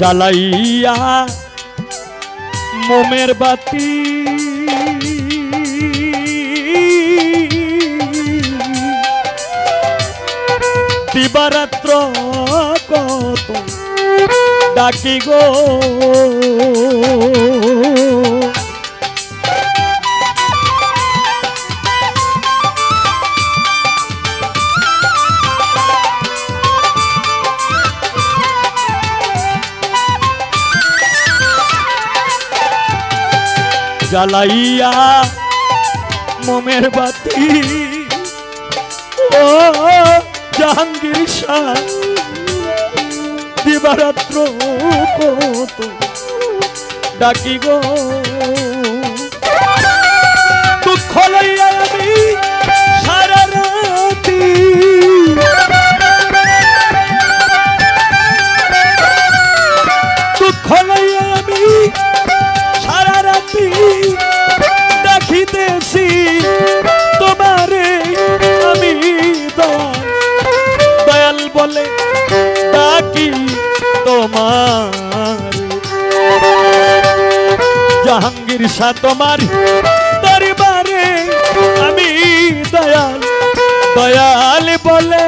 জ্বালাইয়া মোমের বাতি। দিবারাত্র কত ডাকি গো। জ্বালাইয়া মোমের বাতি। ও জাহাঙ্গীর শাহ দিবারাত্র কত ডাকি গো দুঃখ শাহ তোমার দরবারে আমি দয়াল দয়াল বলে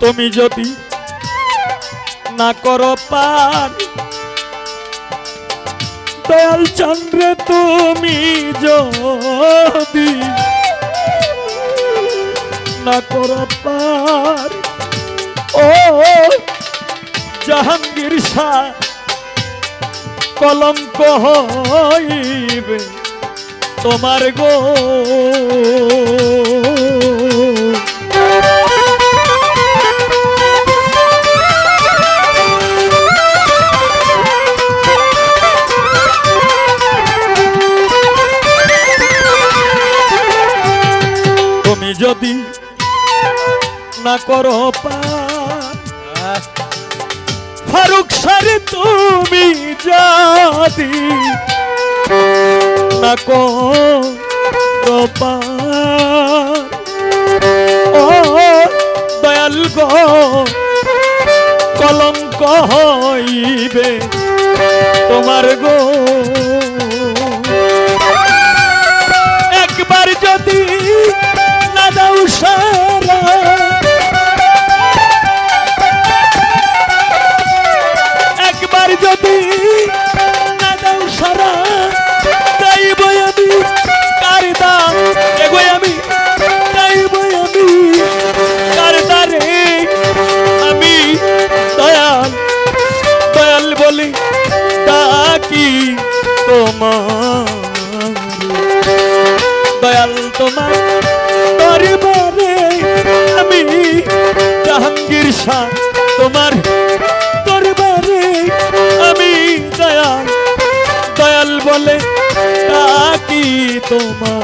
তুমি যদি না করো পার, দয়াল চন্দ্রে তুমি যদি না করো পার, ও জাহাঙ্গীর শাহ, কলঙ্ক হইবে তোমার গো। যদি না করো ফারুক সারে তুমি যদি না করো ও দয়াল গো, কলঙ্ক হইবে তোমার গো। শাহ তোমার দরবারে আমি দয়াল দয়াল বলে কি তোমার।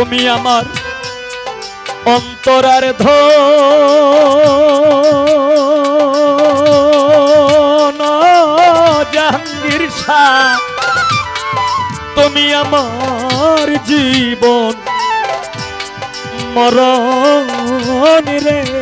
তুমি আমার অন্তরার ধ জাহাঙ্গীর তুমি আমার জীবন মরণ রে।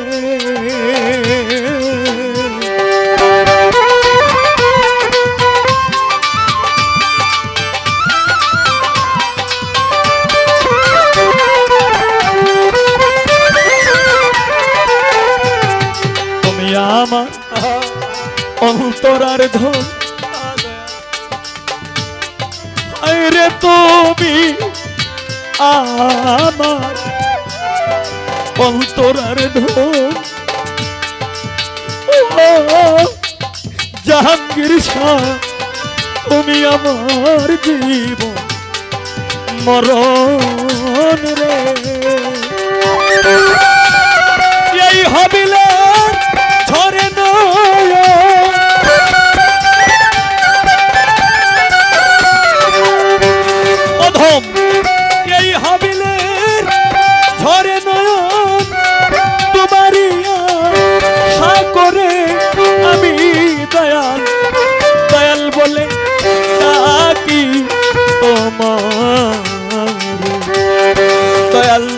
আমার অন্তরার ধন। রে তুমি আমার অন্তরার ধন। জাহাঙ্গীর শাহ, তুমি আমার জীবন মরণ রে। এই হবিলে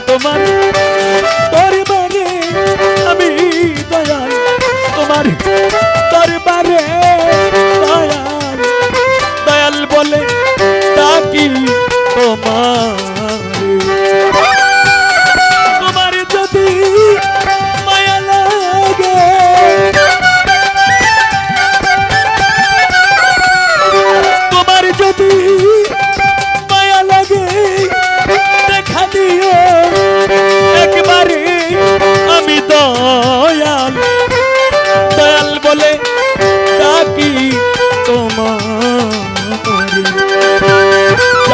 তোমার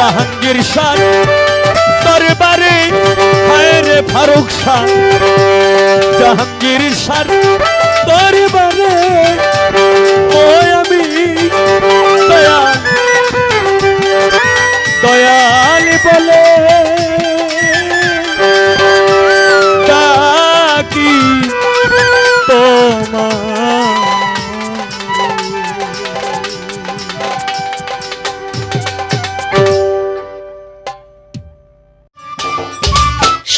জাহাঙ্গীর শাহ দরবারে হায় রে ফারুক শাহ জাহাঙ্গীর শাহ দরবারে ও আমি দয়াল।